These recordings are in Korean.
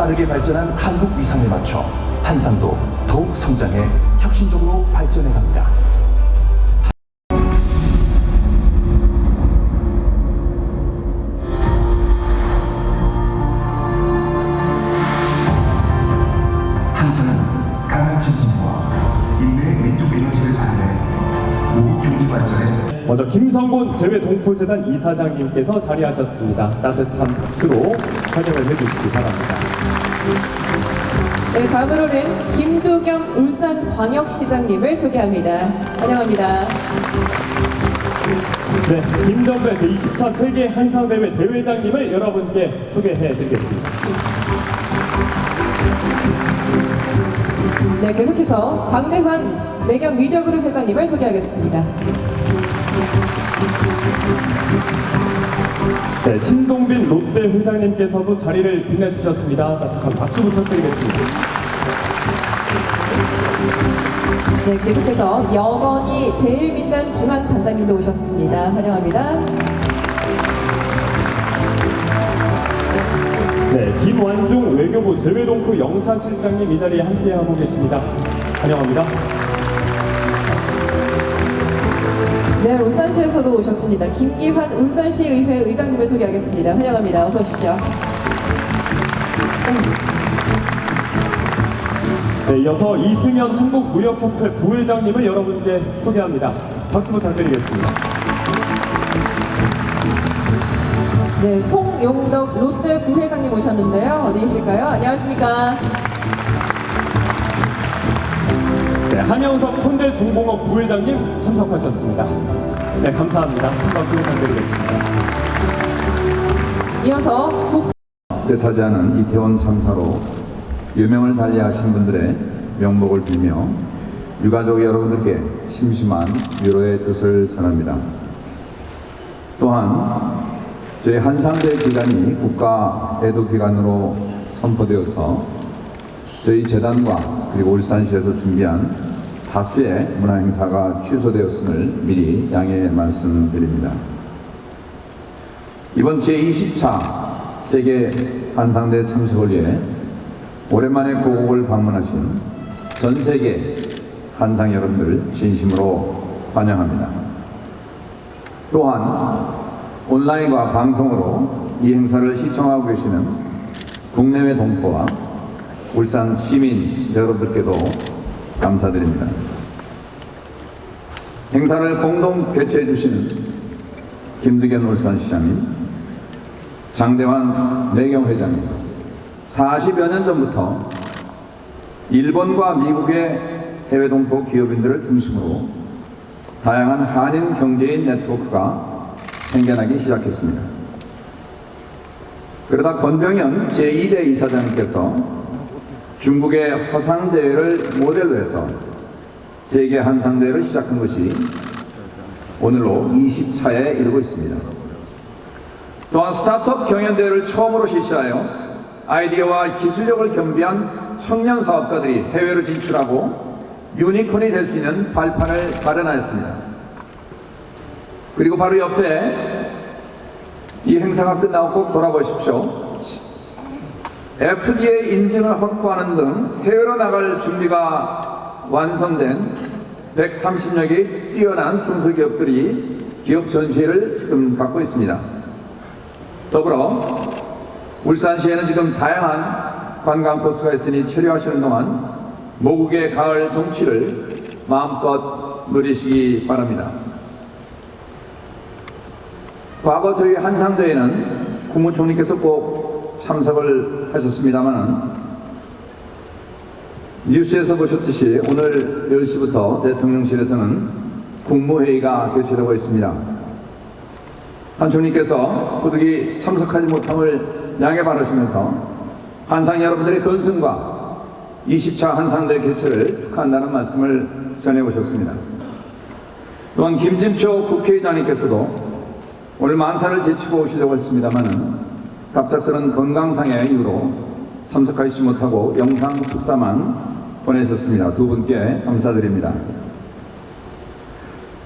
빠르게 발전한 한국 위상에 맞춰 한산도 더욱 성장해 혁신적으로 발전해 갑니다. 김성곤 재외동포재단 이사장님께서 자리하셨습니다. 따뜻한 박수로 환영을 해주시기 바랍니다. 네, 다음으로는 김두겸 울산광역시장님을 소개합니다. 환영합니다. 네, 김전배 제20차 세계 한상대회 대회장님을 여러분께 소개해 드리겠습니다. 네, 계속해서 장대환 매경 미디어그룹 회장님을 소개하겠습니다. 네, 신동빈 롯데 회장님께서도 자리를 빛내주셨습니다. 따뜻한 박수 부탁드리겠습니다. 네, 계속해서 영원히 제일 빛난 중앙 단장님도 오셨습니다. 환영합니다. 네, 김완중 외교부 재외동포 영사실장님 이 자리에 함께하고 계십니다. 환영합니다. 네, 울산시에서도 오셨습니다. 김기환 울산시의회 의장님을 소개하겠습니다. 환영합니다. 어서 오십시오. 네, 이어서 이승현 한국무역협회 부회장님을 여러분께 소개합니다. 박수 부탁드리겠습니다. 네, 송용덕 롯데 부회장님 오셨는데요. 어디 계실까요? 안녕하십니까? 한영석 현대 중공업 부회장님 참석하셨습니다. 네, 감사합니다. 큰 박수 부탁드리겠습니다. 이어서 국 뜻하지 않은 이태원 참사로 유명을 달리하신 분들의 명복을 빌며 유가족 여러분들께 심심한 위로의 뜻을 전합니다. 또한 저희 한상대 기간이 국가 애도 기간으로 선포되어서 저희 재단과 그리고 울산시에서 준비한 다수의 문화 행사가 취소되었음을 미리 양해 말씀드립니다. 이번 제20차 세계 한상대 참석을 위해 오랜만에 고국을 방문하신 전 세계 한상 여러분들 진심으로 환영합니다. 또한 온라인과 방송으로 이 행사를 시청하고 계시는 국내외 동포와 울산 시민 여러분들께도 감사드립니다. 행사를 공동 개최해 주신 김두견 울산시장님, 장대환 매경 회장님, 40여 년 전부터 일본과 미국의 해외 동포 기업인들을 중심으로 다양한 한인 경제인 네트워크가 생겨나기 시작했습니다. 그러다 권병현 제2대 이사장님께서 중국의 화상대회를 모델로 해서 세계 한상대회를 시작한 것이 오늘로 20차에 이르고 있습니다. 또한 스타트업 경연대회를 처음으로 실시하여 아이디어와 기술력을 겸비한 청년 사업가들이 해외로 진출하고 유니콘이 될 수 있는 발판을 마련하였습니다. 그리고 바로 옆에 이 행사가 끝나고 꼭 돌아보십시오. FDA 인증을 확보하는 등 해외로 나갈 준비가 완성된 130여 개의 뛰어난 중소기업들이 기업 전시회를 지금 갖고 있습니다. 더불어 울산시에는 지금 다양한 관광 코스가 있으니 체류하시는 동안 모국의 가을 정취를 마음껏 누리시기 바랍니다. 과거 저희 한상대회는 국무총리께서 꼭 참석을 하셨습니다만은 뉴스에서 보셨듯이 오늘 10시부터 대통령실에서는 국무회의가 개최되고 있습니다. 한 총리께서 부득이 참석하지 못함을 양해 바라시면서 한상 여러분들의 건승과 20차 한상대 개최를 축하한다는 말씀을 전해 오셨습니다. 또한 김진표 국회의장님께서도 오늘 만사를 제치고 오시려고 했습니다만은 갑작스런 건강상의 이유로 참석하시지 못하고 영상 축사만 보내셨습니다. 두 분께 감사드립니다.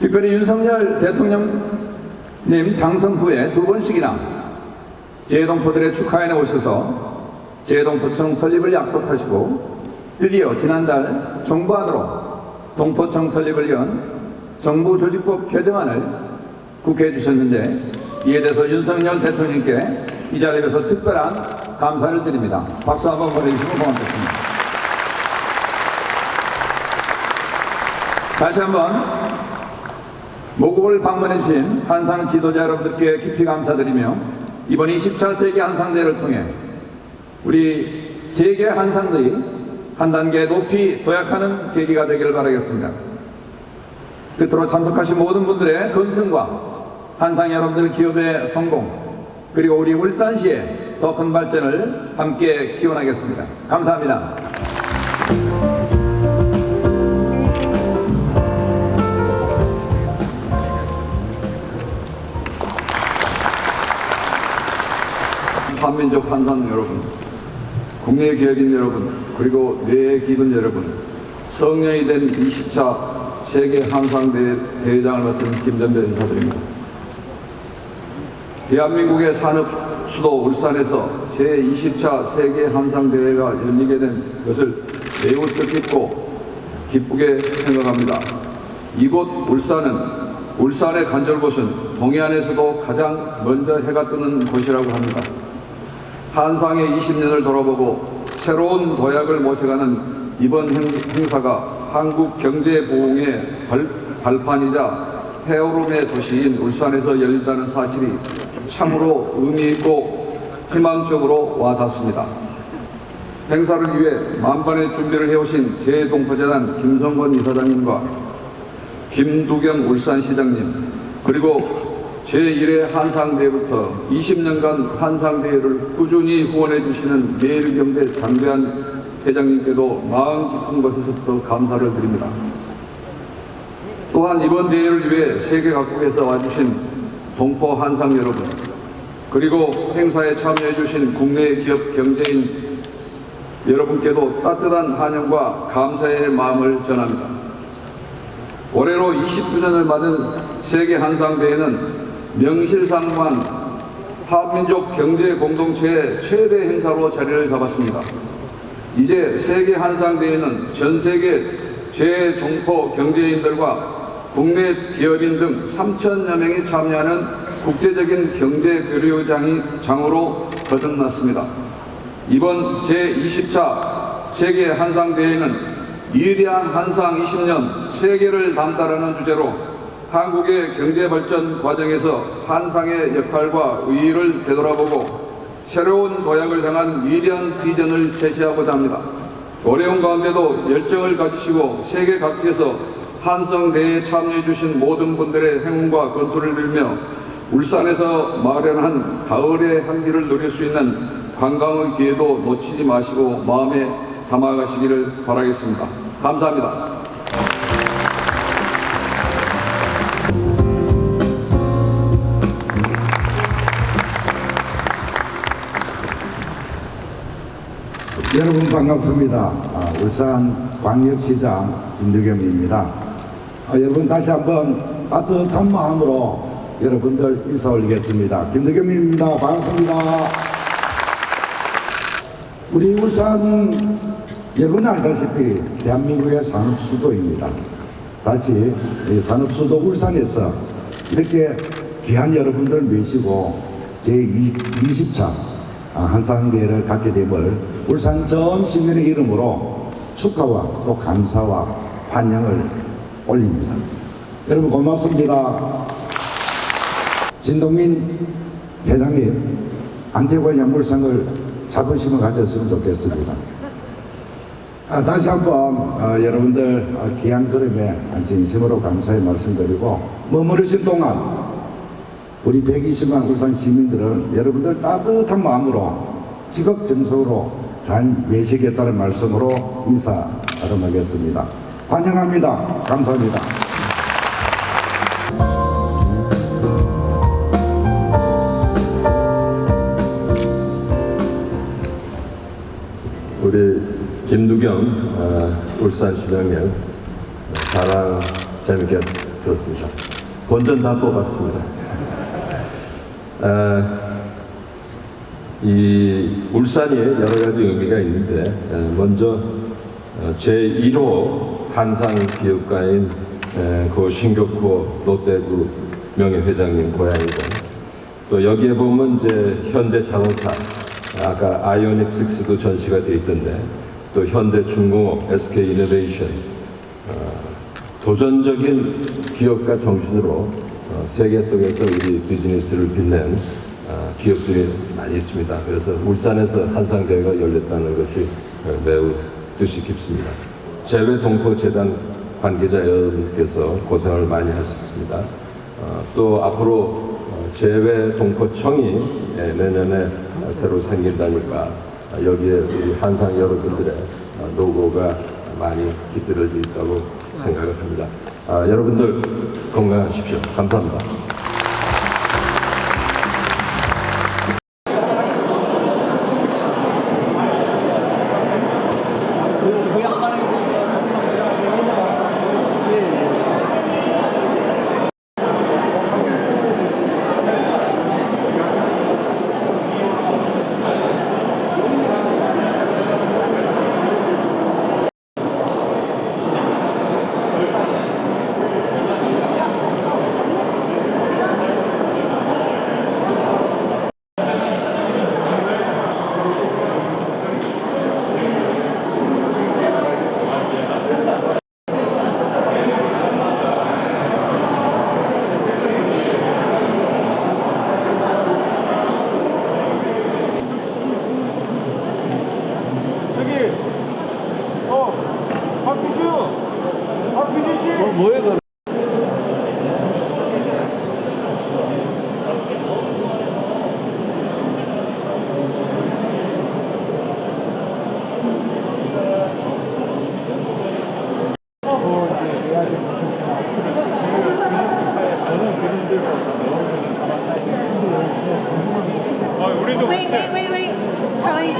특별히 윤석열 대통령 님 당선 후에 두 번씩이나 재동포들의 축하회에 오셔서 재동포청 설립을 약속하시고 드디어 지난달 정부안으로 동포청 설립을 위한 정부 조직법 개정안을 국회에 주셨는데 이에 대해서 윤석열 대통령께 이 자리에서 특별한 감사를 드립니다. 박수 한번 보내주시면 고맙겠습니다. 다시 한번 모국을 방문해 주신 한상 지도자 여러분들께 깊이 감사드리며 이번 20차 세계 한상대회를 통해 우리 세계 한상들이 한 단계 높이 도약하는 계기가 되기를 바라겠습니다. 끝으로 참석하신 모든 분들의 건승과 한상 여러분들 기업의 성공 그리고 우리 울산시의 더 큰 발전을 함께 기원하겠습니다. 감사합니다. 한민족 한상 여러분, 국내 기업인 여러분, 그리고 뇌 기근 여러분, 성년이 된 20차 세계 한상대회 대회장을 맡은 김전배 인사드립니다. 대한민국의 산업 수도 울산에서 제20차 세계 한상대회가 열리게 된 것을 매우 뜻깊고 기쁘게 생각합니다. 이곳 울산은 울산의 간절곳은 동해안에서도 가장 먼저 해가 뜨는 곳이라고 합니다. 한상의 20년을 돌아보고 새로운 도약을 모셔가는 이번 행, 행사가 한국 경제 부흥의 발, 발판이자 해오름의 도시인 울산에서 열린다는 사실이 참으로 의미 있고 희망적으로 와닿습니다. 행사를 위해 만반의 준비를 해오신 제2동포재단 김성권 이사장님과 김두경 울산시장님 그리고 제1회 한상대회부터 20년간 한상대회를 꾸준히 후원해 주시는 매일경제 장대한 회장님께도 마음 깊은 곳에서부터 감사를 드립니다. 또한 이번 대회를 위해 세계 각국에서 와주신 동포 한상 여러분 그리고 행사에 참여해 주신 국내 기업 경제인 여러분께도 따뜻한 환영과 감사의 마음을 전합니다. 올해로 20주년을 맞은 세계 한상대회는 명실상부한 한민족 경제 공동체의 최대 행사로 자리를 잡았습니다. 이제 세계 한상대회는 전 세계 제종포 경제인들과 국내 기업인 등 3천여 명이 참여하는 국제적인 경제 교류장이 장으로 거듭났습니다. 이번 제20차 세계 한상대회는 위대한 한상 20년 세계를 담다라는 주제로 한국의 경제 발전 과정에서 한상의 역할과 의의를 되돌아보고 새로운 도약을 향한 위대한 비전을 제시하고자 합니다. 어려운 가운데도 열정을 가지시고 세계 각지에서 한성 대회에 참여해 주신 모든 분들의 행운과 건투를 빌며 울산에서 마련한 가을의 향기를 누릴 수 있는 관광의 기회도 놓치지 마시고 마음에 담아가시기를 바라겠습니다. 감사합니다. 여러분 반갑습니다. 아, 울산 광역시장 김두겸입니다. 아, 여러분 다시 한번 따뜻한 마음으로 여러분들 인사 올리겠습니다. 김두겸입니다. 반갑습니다. 우리 울산 여러분 알다시피 대한민국의 산업 수도입니다. 다시 이 산업 수도 울산에서 이렇게 귀한 여러분들 모시고 제20차 한상대회를 갖게 됨을 울산 전 시민의 이름으로 축하와 또 감사와 환영을 올립니다. 여러분 고맙습니다. 진동민 회장님 안태권 연물상을 자부심을 가졌으면 좋겠습니다. 아, 다시 한번 어, 여러분들 어, 귀한 걸음에 진심으로 감사의 말씀드리고 머무르신 동안 우리 120만 울산 시민들은 여러분들 따뜻한 마음으로 지극정성으로 잘 외시겠다는 말씀으로 인사하러 가겠습니다. 환영합니다. 감사합니다. 우리 김두경 어, 울산시장님 자랑 재밌게 들었습니다. 본전 다 뽑았습니다. 아, 이 울산이 여러 가지 의미가 있는데 에, 먼저 어, 제1호 한상 기업가인 에, 고 신격호 롯데그룹 명예회장님 고향이고 또 여기에 보면 이제 현대자동차 아까 아이오닉 6도 전시가 돼 있던데 또 현대중공업 SK 이노베이션 도전적인 기업가 정신으로 어, 세계 속에서 우리 비즈니스를 빛낸 어, 기업들이 많이 있습니다. 그래서 울산에서 한상대회가 열렸다는 것이 어, 매우 뜻이 깊습니다. 재외동포재단 관계자 여러분께서 고생을 많이 하셨습니다. 어, 또 앞으로 어, 재외동포청이 예, 내년에 새로 생긴다니까 어, 여기에 우리 한상 여러분들의 어, 노고가 많이 깃들어져 있다고 생각을 합니다. 아, 여러분들 건강하십시오. 감사합니다. 어, 뭐야, 그 Wait, wait, wait, wait. Kelly.